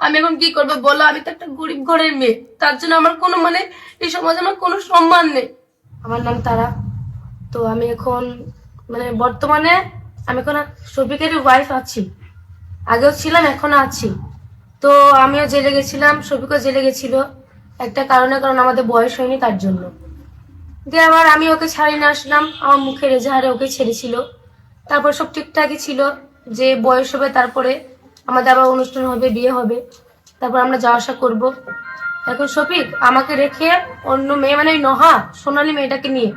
আমি এখন কি করব বলো? আমি তো একটা গরিব ঘরের মেয়ে। তার জন্য আমার কোনো মানে এই সমাজে আমার কোনো সম্মান নেই। আমার নাম তারা। তো আমি এখন মানে বর্তমানে আমি এখন শফিকের ওয়াইফ আছি। আগেও ছিলাম এখনও আছি। তো আমিও জেলে গেছিলাম, শফিকও জেলে গেছিল। একটা কারণে, কারণ আমাদের বয়স হয়নি তার জন্য। দিয়ে আবার আমি ওকে ছাড়িয়ে নিয়ে আসলাম। আমার মুখের এজাহারে ওকে ছেড়েছিল। তারপর সব ঠিকঠাকই ছিল। যে বয়স হবে তারপরে আমাদের আবার অনুষ্ঠান হবে, বিয়ে হবে। তারপর আমরা যাওয়া আসা করব। এখন শফিক, আমাকে রেখে অন্য মেয়ে মানে ওই নহা, সোনালী মেয়েটাকে নিয়ে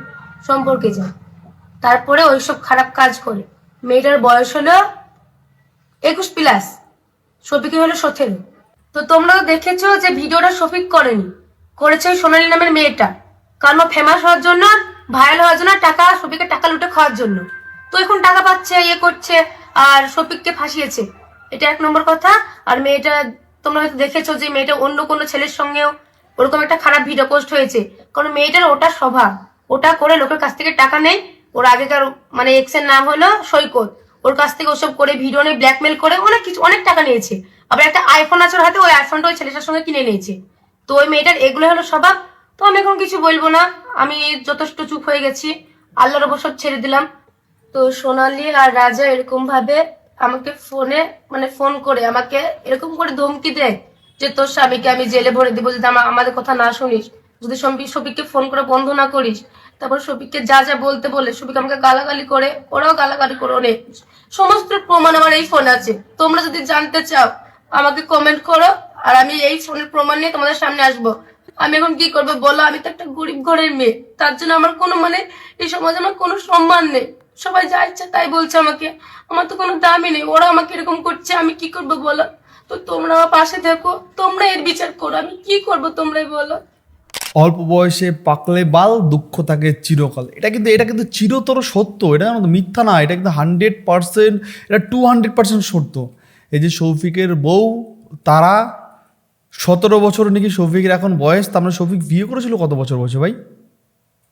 সম্পর্কে যায় তারপরে ওইসব খারাপ কাজ করে। মেয়েটার বয়স হলো একুশ প্লাস, শফিকের হলো সতেরো। তো তোমরা দেখেছ যে ভিডিওটা শফিক করেনি। করেছে সোনালী নামের মেয়েটা। কারণ ফেমাস হওয়ার জন্য ভাইরাল হওয়ার জন্য টাকা, শফিকের টাকা লুটে খাওয়ার জন্য। তো এখন টাকা পাচ্ছে ইয়ে করছে, আর শফিককে ফাঁসিয়েছে। এটা এক নম্বর কথা। আর মেয়েটা, তোমরা হয়তো দেখেছ যে মেয়েটা অন্য কোনো ছেলের সঙ্গেও ওরকম একটা খারাপ ভিডিও পোস্ট হয়েছে। কারণ মেয়েটার ওটা স্বভাব। ওটা করে লোকের কাছ থেকে টাকা নেই ওর আগেকার মানে এক্সের নাম হলো সৈকত। ওর কাছ থেকে ওসব করে ভিডিও নিয়ে ব্ল্যাকমেল করে অনেক কিছু, অনেক টাকা নিয়েছে। আবার একটা আইফোন আছে ওর হাতে, ওই আইফোনটা ওই ছেলেটার সঙ্গে কিনে নিয়েছে। তো ওই মেয়েটার এগুলো হলো স্বভাব। তো আমি এখন কিছু বলব না। আমি যথেষ্ট চুপ হয়ে গেছি। আল্লাহর সব ছেড়ে দিলাম। তো সোনালি আর রাজা এরকম ভাবে আমাকে ফোনে মানে ফোন করে আমাকে এরকম করে ধমকি দেয় যে, তোর স্বামীকে আমি জেলে ভরে দেবো যদি আমা- আমাদের কথা না শুনিস। যদি শফিক শফিককে ফোন করে বন্ধ না করিস। তারপর শফিককে যা যা বলতে বলে শফিক আমাকে গালাগালি করে, ওরাও গালাগালি করে অনেক। সমস্ত প্রমাণ আমার এই ফোন আছে। তোমরা যদি জানতে চাও, আমাকে কমেন্ট করো আর আমি এই ফোনের প্রমাণ নিয়ে তোমাদের সামনে আসব। আমি এখন কি করব বলো? আমি তো একটা গরিব ঘরের মেয়ে। তার জন্য আমার কোনো মানে এই সমাজে আমার কোনো সম্মান নেই। সবাই যা ইচ্ছা তাই বলছে আমাকে। আমার তো কোনো দামই নেই। ওরা আমাকে এরকম করছে, আমি কি করব বলো? তো তোমরা পাশে দেখো তোমরা এর বিচার করো। আমি কি করব তোমরাই বলো? অল্প বয়সে পাকলে বাল, দুঃখ থাকে চিরকাল। এটা কিন্তু এটা কিন্তু চিরতর সত্য। এটা কিন্তু মিথ্যা না। এটা কিন্তু হান্ড্রেড পার্সেন্ট, এটা টু হান্ড্রেড পার্সেন্ট সত্য। এই যে শৌফিকের বউ, তারা সতেরো বছর নাকি শৌফিকের এখন বয়স, তার মানে শৌফিক বিয়ে করেছিল কত বছর বয়সে ভাই?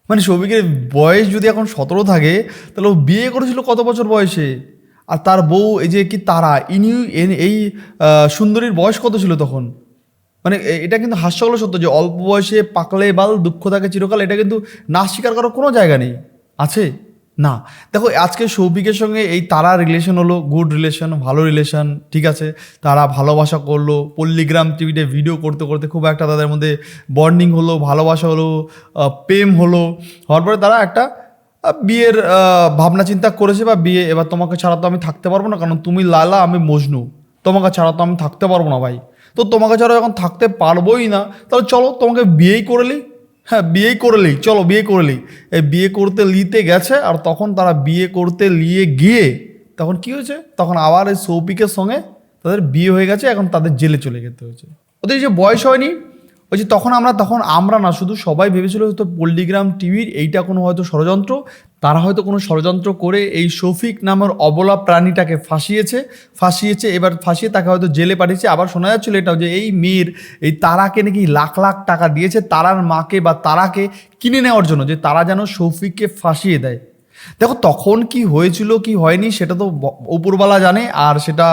মানে শৌভিকের বয়স যদি এখন সতেরো থাকে, তাহলে ও বিয়ে করেছিল কত বছর বয়সে? আর তার বউ, এই যে কি তারা, ইনি এই সুন্দরীর বয়স কত ছিল তখন? মানে এটা কিন্তু হাস্যকর সত্য যে অল্প বয়সে পাকলে বাল, দুঃখ থাকে চিরকাল, এটা কিন্তু না স্বীকার করার কোনো জায়গা নেই। আছে? না। দেখো, আজকে সৌভিকের সঙ্গে এই তারা রিলেশন হলো গুড রিলেশন ভালো রিলেশন ঠিক আছে? তারা ভালোবাসা করল পল্লিগ্রাম টিভিতে ভিডিও করতে করতে খুব একটা তাদের মধ্যে বন্ডিং হলো, ভালোবাসা হলো প্রেম হলো। হওয়ার পরে তারা একটা বিয়ের ভাবনা চিন্তা করেছে বা বিয়ে, এবার তোমাকে ছাড়া তো আমি থাকতে পারব না, কারণ তুমি লালা, আমি মজনু। তোমাকে ছাড়া তো আমি থাকতে পারব না ভাই। তো তোমাকে ছাড়া যখন থাকতে পারবোই না। তাহলে চলো, তোমাকে বিয়েই করে নিই। হ্যাঁ বিয়ে করে নিই চলো বিয়ে করে নিই এই বিয়ে করতে লিতে গেছে আর তখন তারা বিয়ে করতে লিয়ে গিয়ে তখন কি হয়েছে? তখন আবার এই সৌপিকের সঙ্গে তাদের বিয়ে হয়ে গেছে, এখন তাদের জেলে চলে যেতে হয়েছে। ওদের যে বয়স হয়নি, ওই যে তখন আমরা তখন আমরা না, শুধু সবাই ভেবেছিল হয়তো পল্লিগ্রাম টিভির এইটা কোনো হয়তো ষড়যন্ত্র তারা হয়তো কোনো ষড়যন্ত্র করে এই শফিক নামের অবলা প্রাণীটাকে ফাঁসিয়েছে ফাঁসিয়েছে, এবার ফাঁসিয়ে তাকে হয়তো জেলে পাঠিয়েছে। আবার শোনা যাচ্ছিল এটাও যে এই মেয়ের এই তারাকে নাকি লাখ লাখ টাকা দিয়েছে, তারার মাকে বা তারাকে কিনে নেওয়ার জন্য, যে তারা যেন শফিককে ফাঁসিয়ে দেয়। দেখো, তখন কি হয়েছিল, কি হয়নি, সেটা তো উপরওয়ালা জানে, আর সেটা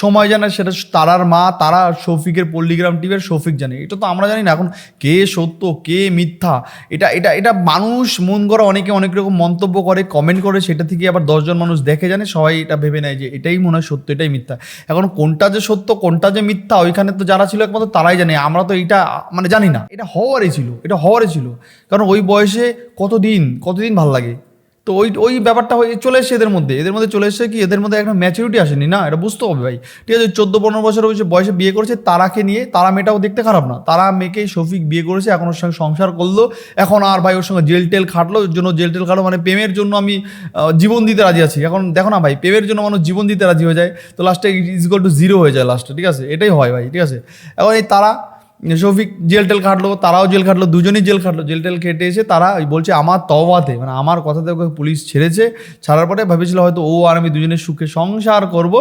সময় জানে, সেটা তারার মা, তারা শফিকের পল্লিগ্রাম টিভির শফিক জানে। এটা তো আমরা জানি না, এখন কে সত্য, কে মিথ্যা, এটা এটা এটা মানুষ মন করা অনেকে অনেক রকম মন্তব্য করে কমেন্ট করে, সেটা থেকে আবার দশজন মানুষ দেখে জানে, সবাই এটা ভেবে নেয় যে এটাই মনে হয় সত্য, এটাই মিথ্যা। এখন কোনটা যে সত্য, কোনটা যে মিথ্যা, ওইখানে তো যারা ছিল একমাত্র তারাই জানে, আমরা তো এটা মানে জানি না। এটা হওয়ারই ছিল, এটা হওয়ারই ছিল। কারণ ওই বয়সে কতদিন কতদিন ভালো লাগে? তো ওই ওই ব্যাপারটা হয়ে চলে এসছে এদের মধ্যে। এদের মধ্যে চলে এসছে কি? এদের মধ্যে একটা ম্যাচুরিটি আসেনি, না? এটা বুঝতে হবে ভাই। ঠিক আছে চোদ্দ পনেরো বছর বয়সে বয়সে বিয়ে করেছে তারাকে নিয়ে, তারা মেয়েটাও দেখতে খারাপ না। তারা মেয়েকে শফিক বিয়ে করেছে, এখন ওর সঙ্গে সংসার করল। এখন আর ভাই ওর সঙ্গে জেল টেল খাটলো, ওর জন্য জেল টেল খাটলো মানে প্রেমের জন্য আমি জীবন দিতে রাজি আছি। এখন দেখো না ভাই, প্রেমের জন্য মানুষ জীবন দিতে রাজি হয়ে যায়। তো লাস্টে ইজ ইকুয়াল টু জিরো হয়ে যায় লাস্টে ঠিক আছে? এটাই হয় ভাই, ঠিক আছে? এখন এই তারা শফিক জেল টেল খাটলো, তারাও জেল খাটলো, দুজনেই জেল খাটলো। জেল টেল খেটে এসে তারা বলছে, আমার তওবাতে মানে আমার কথাতে ওকে পুলিশ ছেড়েছে। ছাড়ার পরে ভেবেছিল হয়তো ও আর আমি দুজনের সুখে সংসার করব।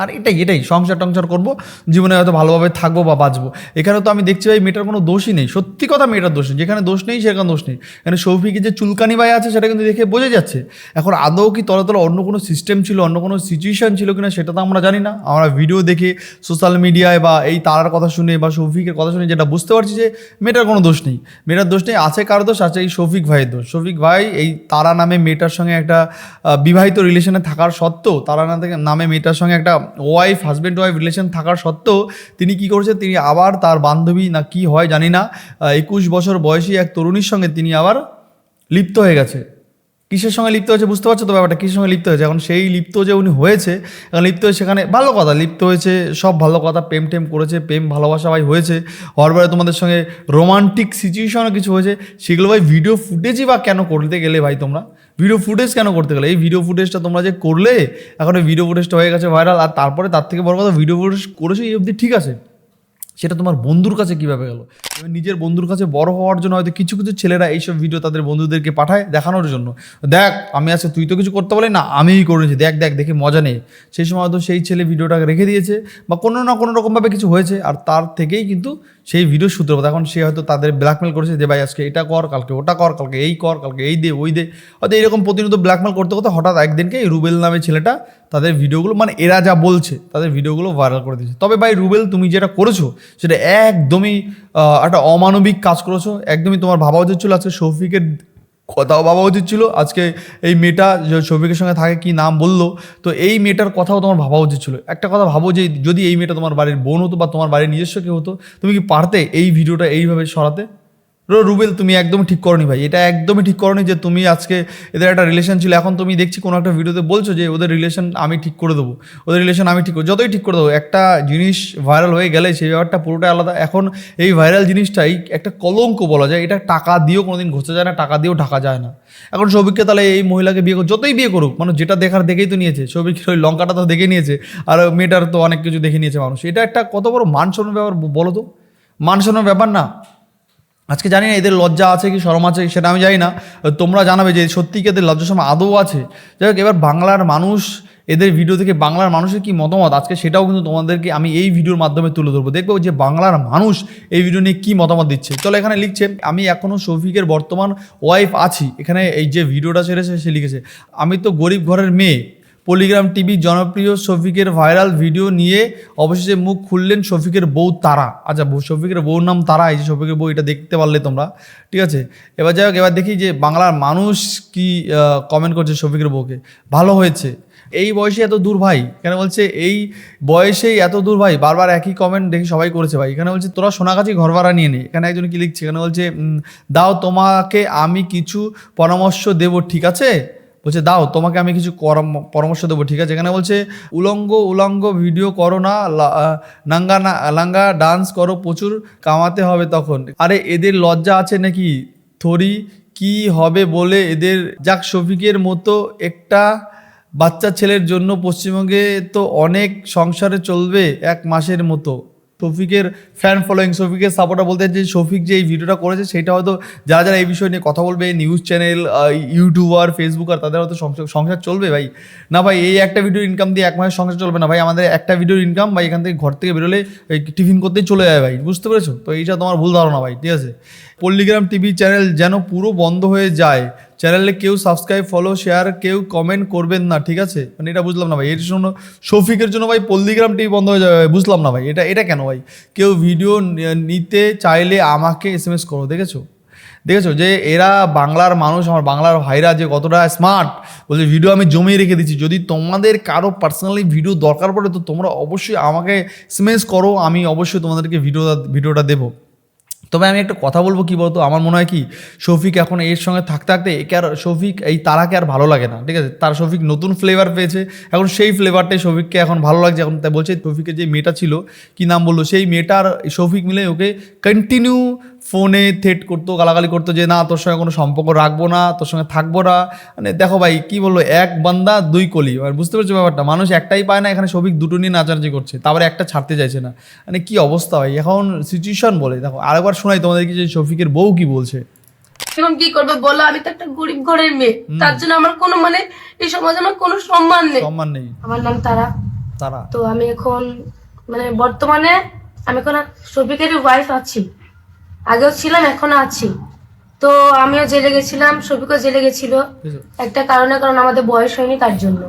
আর এটাই এটাই, সংসার টংসার করব, জীবনে হয়তো ভালোভাবে থাকব বা বাঁচবো। এখানে তো আমি দেখছি ভাই, মেয়েটার কোনো দোষই নেই। সত্যি কথা মেয়েটার দোষ নেই। যেখানে দোষ নেই, সেখানে দোষ নেই। এখানে সৌফিকের যে চুলকানি ভাই আছে, সেটা কিন্তু দেখে বোঝা যাচ্ছে। এখন আদৌ কি তলে তলে অন্য কোনো সিস্টেম ছিল, অন্য কোনো সিচুয়েশন ছিল কিনা, সেটা তো আমরা জানি না। আমরা ভিডিও দেখে সোশ্যাল মিডিয়ায় বা এই তারার কথা শুনে বা সৌফিকের কথা শুনে যেটা বুঝতে পারছি যে, মেয়েটার কোনো দোষ নেই। মেয়েটার দোষ নেই, আছে কার দোষ, আছে এই শফিক ভাইয়ের দোষ। শফিক ভাই এই তারা নামে মেয়েটার সঙ্গে একটা বিবাহিত রিলেশনে থাকার সত্ত্বেও, তারা থেকে নামে মেয়েটার সঙ্গে একটা ওয়াইফ হাজব্যান্ড ওয়াইফ রিলেশন থাকার সত্ত্বেও তিনি কি করেছেন? তিনি আবার তার বান্ধবী না কি হয় জানি না একুশ বছর বয়সী এক তরুণীর সঙ্গে তিনি আবার লিপ্ত হয়ে গেছে। কিসের সঙ্গে লিপ্ত হয়েছে বুঝতে পারছ তো ব্যাপারটা? কিসের সঙ্গে লিপ্ত হয়েছে? এখন সেই লিপ্ত যে উনি হয়েছে, এখন লিপ্ত হয়ে সেখানে ভালো কথা, লিপ্ত হয়েছে, সব ভালো কথা, প্রেম টেম করেছে, প্রেম, ভালোবাসা ভাই হয়েছে। হওয়ার পরে তোমাদের সঙ্গে রোমান্টিক সিচুয়েশনও কিছু হয়েছে, সেগুলো ভাই ভিডিও ফুটেজই বা কেন করতে গেলে ভাই তোমরা? ভিডিও ফুটেজ কেন করতে গেলে? এই ভিডিও ফুটেজটা তোমরা যে করলে, এখন ভিডিও ফুটেজটা হয়ে গেছে ভাইরাল আর তারপরে তার থেকে বড় কথা ভিডিও ফুটেজ করেছ, এই অবধি ঠিক আছে। সেটা তোমার বন্ধুর কাছে কীভাবে গেলো? এবার নিজের বন্ধুর কাছে বড় হওয়ার জন্য হয়তো কিছু কিছু ছেলেরা এইসব ভিডিও তাদের বন্ধুদেরকে পাঠায় দেখানোর জন্য। দেখ, আমি আছে তুই তো কিছু করতে বলে না, আমিই করেছি, দেখ দেখ, দেখে মজা নেই। সেই সময় হয়তো সেই ছেলে ভিডিওটাকে রেখে দিয়েছে বা কোনো না কোনো রকমভাবে কিছু হয়েছে, আর তার থেকেই কিন্তু সেই ভিডিও সূত্রপাত এখন সে হয়তো তাদের ব্ল্যাকমেল করেছে যে, ভাই, আজকে এটা কর, কালকে ওটা কর, কালকে এই কর, কালকে এই দে, ওই দে। হয়তো এরকম প্রতিনিয়ত ব্ল্যাকমেল করতে করতে হঠাৎ একদিনকে এই রুবেল নামে ছেলেটা তাদের ভিডিওগুলো মানে এরা যা বলছে, তাদের ভিডিওগুলো ভাইরাল করে দিয়েছে। তবে ভাই, রুবেল, তুমি যেটা করেছ, সেটা একদমই একটা অমানবিক কাজ করেছ। একদমই তোমার ভাবা উচিত ছিল আজকে শফিকের কথাও ভাবা উচিত ছিল। আজকে এই মেয়েটা যে শফিকের সঙ্গে থাকে কি নাম বলল, তো এই মেয়েটার কথাও তোমার ভাবা উচিত ছিল। একটা কথা ভাবো যে যদি এই মেয়েটা তোমার বাড়ির বোন হতো বা তোমার বাড়ির নিজস্ব কেউ হতো, তুমি কি পারতে এই ভিডিওটা এইভাবে সরাতে? রুবেল তুমি একদমই ঠিক করনি ভাই। এটা একদমই ঠিক করনি যে তুমি আজকে এদের একটা রিলেশন ছিল। এখন তুমি দেখছি কোনো একটা ভিডিওতে বলছো যে ওদের রিলেশন আমি ঠিক করে দেবো। ওদের রিলেশন আমি ঠিক করব যতই ঠিক করে দেবো। একটা জিনিস ভাইরাল হয়ে গেলে সেই ব্যাপারটা পুরোটাই আলাদা। এখন এই ভাইরাল জিনিসটাই একটা কলঙ্ক বলা যায়। এটা টাকা দিয়েও কোনোদিন ঘষা যায় না, টাকা দিয়েও ঢাকা যায় না। এখন সৌভিককে তাহলে এই মহিলাকে বিয়ে করুক যতই বিয়ে করুক মানে যেটা দেখার দেখেই তো নিয়েছে। সৌভিকের ওই লঙ্কাটা তো দেখে নিয়েছে। আর মেয়েটার তো অনেক কিছু দেখে নিয়েছে মানুষ। এটা একটা কত বড় মান সম্মান ব্যাপার বলো তো? মান সম্মান ব্যাপার না। আজকে জানি না এদের লজ্জা আছে কি শরম আছে সেটা আমি জানি না। তোমরা জানাবে যে সত্যি কি এদের লজ্জা সময় আদৌ আছে? যাই হোক, এবার বাংলার মানুষ, এদের ভিডিও থেকে বাংলার মানুষের কি মতামত? আজকে সেটাও কিন্তু তোমাদেরকে আমি এই ভিডিওর মাধ্যমে তুলে ধরবো। দেখব যে বাংলার মানুষ এই ভিডিও নিয়ে কী মতামত দিচ্ছে। চলো এখানে লিখছে, আমি এখনও শফিকের বর্তমান ওয়াইফ আছি। এখানে এই যে ভিডিওটা ছেড়েছে, সে লিখেছে, আমি তো গরিব ঘরের মেয়ে পলিগ্রাম টিভি জনপ্রিয় শফিকের ভাইরাল ভিডিও নিয়ে অবশেষে মুখ খুললেন শফিকের বউ তারা। আচ্ছা শফিকের বউর নাম তারা, এই যে শফিকের বউ, এটা দেখতে পারলে তোমরা। ঠিক আছে? এবার যাই হোক, এবার দেখি যে বাংলার মানুষ কি কমেন্ট করছে শফিকের বউকে। ভালো হয়েছে। এই বয়সে এত দূর ভাই? এখানে বলছে, এই বয়সেই এত দূর ভাই? বারবার একই কমেন্ট দেখি সবাই করেছে ভাই। এখানে বলছে, তোরা সোনাগাছি ঘর ভাড়া নিয়ে নে। এখানে একজন কি লিখছে? এখানে বলছে দাও তোমাকে, আমি কিছু পরামর্শ দেব। ঠিক আছে? বলছে, দাও, তোমাকে আমি কিছু পরামর্শ দেবো, ঠিক আছে? এখানে বলছে, উলঙ্গ উলঙ্গ ভিডিও করো না নাঙ্গা না লাঙ্গা ডান্স করো, প্রচুর কামাতে হবে তখন। আরে, এদের লজ্জা আছে নাকি? থরি, কি হবে বলে এদের, যাক, শফিকের মতো একটা বাচ্চা ছেলের জন্য পশ্চিমবঙ্গে তো অনেক সংসারে চলবে এক মাসের মতো। শফিকের ফ্যান ফলোয়িং শফিকের সাপোর্টার বলতে যে শফিক যে এই ভিডিওটা করেছে, সেটা হয়তো যারা যারা এই বিষয় নিয়ে কথা বলবে নিউজ চ্যানেল ইউটিউবার ফেসবুক আর তাদের হয়তো সংসার- চলবে ভাই। না ভাই, এই একটা ভিডিও ইনকাম দিয়ে এক মাসের সংসার চলবে না ভাই, আমাদের একটা ভিডিওর ইনকাম ভাই এখান থেকে ঘর থেকে বেরোলে টিফিন করতেই চলে যায় ভাই, বুঝতে পেরেছ? তো এইটা তোমার ভুল ধারণা ভাই, ঠিক আছে? পল্লিগ্রাম টিভি চ্যানেল যেন পুরো বন্ধ হয়ে যায় চ্যানেলে কেউ সাবস্ক্রাইব ফলো শেয়ার কেউ কমেন্ট করবেন না, ঠিক আছে? মানে এটা বুঝলাম না ভাই। এর জন্য শফিকের জন্য ভাই পল্লিগ্রাম টিভি বন্ধ হয়ে যাবে, বুঝলাম না ভাই। এটা এটা কেন ভাই? কেউ ভিডিও নিতে চাইলে আমাকে এস এম এস করো, দেখেছ? দেখেছ? যে এরা বাংলার মানুষ, আমার বাংলার ভাইরা যে কতটা স্মার্ট বলছে ভিডিও আমি জমিয়ে রেখে দিচ্ছি। যদি তোমাদের কারও পার্সোনালি ভিডিও দরকার পড়ে, তো তোমরা অবশ্যই আমাকে এস করো, আমি অবশ্যই তোমাদেরকে ভিডিওটা ভিডিওটা দেবো। তবে আমি একটা কথা বলব কি বলতো? আমার মনে হয় কি, শফিক এখন এর সঙ্গে থাকতে থাকতে একে আর শফিক, এই তারাকে আর ভালো লাগে না, ঠিক আছে? তার শফিক নতুন ফ্লেভার পেয়েছে, এখন সেই ফ্লেভারটাই শফিককে এখন ভালো লাগছে। এখন তাই বলছে, শফিকের যে মেয়েটা ছিল, কি নাম বলল? সেই মেয়েটার শফিক মিলে ওকে কন্টিনিউ ফোনে থেট করতো গালাগালি করতো যে না তোর সঙ্গে কোনো সম্পর্ক রাখব না তোর সঙ্গে থাকব না। মানে দেখো ভাই কি বলল এক বান্দা দুই কলি। আর বুঝতে পারছ ব্যাপারটা? মানুষ একটাই পায় না এখানে শফিক দুটো নিয়ে নাচানাচি করছে তারপরে একটা ছাড়তে চাইছে না। মানে কি অবস্থা ভাই? এখন সিচুয়েশন বলে দেখো আরেকবার শোনাই তোমাদেরকে যে শফিকের বউ কি বলছে। এখন কি করবে বলো? আমি তো একটা গরিব ঘরের মেয়ে। তার জন্য আমার কোনো মানে এই সমাজে আমার কোনো সম্মান নেই। সম্মান নেই। আমার নাম তারা। তারা। তো আমি এখন মানে বর্তমানে আমি এখন শফিকের ওয়াইফ আছি। আগেও ছিলাম এখনও আছি। তো আমিও জেলে গেছিলাম শফিকও জেলে গেছিল। একটা কারণে কারণ আমাদের বয়স হয়নি তার জন্য।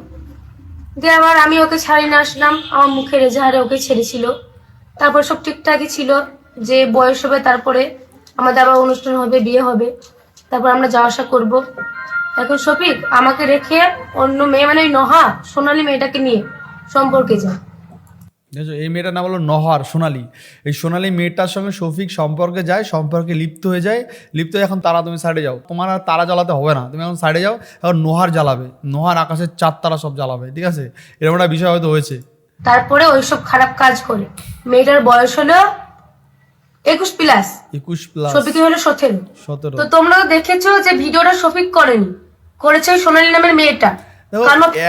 দিয়ে আবার আমি ওকে ছাড়িয়ে নিয়ে আসলাম আমার মুখের এজাহারে ওকে ছেড়েছিল। তারপর সব ঠিকঠাকই ছিল যে বয়স হবে তারপরে আমাদের আবার অনুষ্ঠান হবে বিয়ে হবে। তারপর আমরা যাওয়া আসা করব। এখন শফিক আমাকে রেখে অন্য মেয়ে মানে ওই নহা সোনালি মেয়েটাকে নিয়ে সম্পর্কে যায় দেখছ এই মেয়েটার নাম হলো নহার সোনালি। এই সোনালি মেয়েটার সঙ্গে শফিক সম্পর্কে যায় সম্পর্কে লিপ্ত হয়ে যায়। লিপ্ত হয়ে এখন তারা তুমি সাইডে যাও। তোমার আর তারা জ্বালাতে হবে না। তুমি এখন সাইডে যাও এখন নোহার জ্বালাবে। নোহার আকাশের চার তারা সব জ্বালাবে ঠিক আছে? এরকম একটা বিষয় হয়তো হয়েছে। তারপরে ওইসব খারাপ কাজ করে। মেয়েটার বয়স হলো একুশ প্লাস একুশ প্লাস শফিকের হলো সতেরো। সতেরো। তো তোমরা তো দেখেছ যে ভিডিওটা শফিক করেনি। করেছে ওই সোনালী নামের মেয়েটা।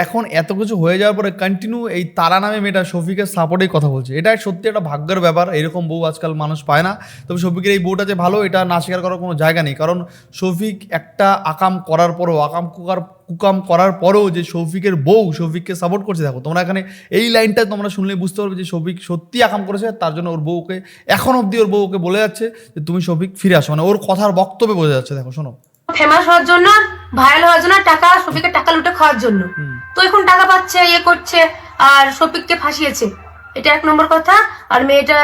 এখন এত কিছু হয়ে যাওয়ার পরে কন্টিনিউ এই তারা নামে মেয়েটা শফিকের সাপোর্টেই কথা বলছে। এটা সত্যি একটা ভাগ্যের ব্যাপার এরকম বউ আজকাল মানুষ পায় না। তবে শফিকের এই বউটা যে ভালো এটা না স্বীকার করার কোনো জায়গা নেই। কারণ শফিক একটা আকাম করার পরও আকাম কুকার কুকাম করার পরেও যে শফিকের বউ শফিককে সাপোর্ট করছে দেখো তোমরা এখানে এই লাইনটা তোমরা শুনলে বুঝতে পারবে যে শফিক সত্যি আকাম করেছে তার জন্য ওর বউকে এখন অবধি ওর বউ ওকে বলে যাচ্ছে যে তুমি শফিক ফিরে আসো। মানে ওর কথার বক্তব্যে বোঝা যাচ্ছে দেখো শোনো। ফেমাস হওয়ার জন্য ভাইরাল হওয়ার জন্য টাকা শফিকের টাকা লুটে খাওয়ার জন্য। তো এখন টাকা পাচ্ছে ইয়ে করছে আর শফিককে ফাঁসিয়েছে। এটা এক নম্বর কথা। আর মেয়েটা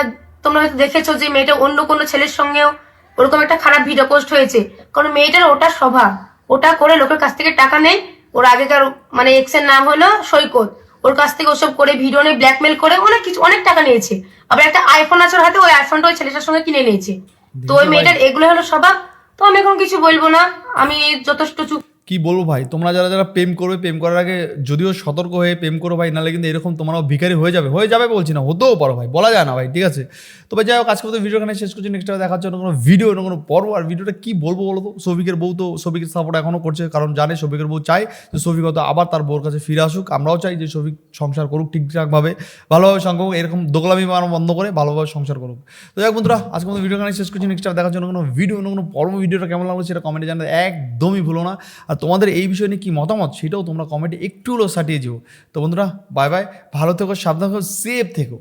তোমরা হয়তো দেখেছ যে মেয়েটা অন্য কোনো ছেলের সঙ্গেও ওরকম একটা খারাপ ভিডিও পোস্ট হয়েছে। কারণ মেয়েটার ওটা স্বভাব। ওটা করে লোকের কাছ থেকে টাকা নেই। ওর আগেকার মানে এক্সের নাম হলো সৈকত। ওর কাছ থেকে ওসব করে ভিডিও নিয়ে ব্ল্যাকমেল করে অনেক কিছু অনেক টাকা নিয়েছে। আবার একটা আইফোন আছে ওর হাতে ওই আইফোনটা ওই ছেলেটার সঙ্গে কিনে নিয়েছে। তো ওই মেয়েটার এগুলো হলো স্বভাব। তো আমি এখন কিছু বলব না। আমি যথেষ্ট চুপ কি বলব ভাই? তোমরা যারা যারা প্রেম করবে, প্রেম করার আগে যদিও সতর্ক হয়ে প্রেম করো ভাই, নাহলে কিন্তু এরকম তোমরাও ভিখারি হয়ে যাবে। হয়ে যাবে বলছি না, হতেও পারো ভাই, বলা যায় না ভাই, ঠিক আছে? তবে যাই হোক আজকে তো ভিডিও এখানে শেষ করছি। নেক্সট দেখার জন্য কোনো ভিডিও না কোনো পর্ব, আর ভিডিওটা কি বলব বলো তো? সৌভিকের বউ তো সৌভিকের সাপোর্ট এখনও করছে, কারণ জানে সৌভিকের বউ চায় যে সৌভিক হয়তো আবার তার বউর কাছে ফিরে আসুক। আমরাও চাই যে সৌভিক সংসার করুক ঠিকঠাকভাবে, ভালোভাবে সংখ্যক এরকম দোকলামি মানো বন্ধ করে ভালোভাবে সংসার করুক। তো যাই হোক বন্ধুরা আজকে মতো ভিডিও এখানে শেষ করছি। নেক্সট দেখার জন্য কোনো ভিডিও না কোনো পর্ব ভিডিওটা কেমন লাগল সেটা কমেন্টে জানাতে একদমই ভুলো না। আর তোমাদের এই বিষয় নিয়ে কী মতামত? সেটাও তোমরা কমেন্টে একটু হলেও সাটিয়ে যেও। তো বন্ধুরা বাই বাই ভালো থেকো, সাবধান থেকো সেফ থেকো।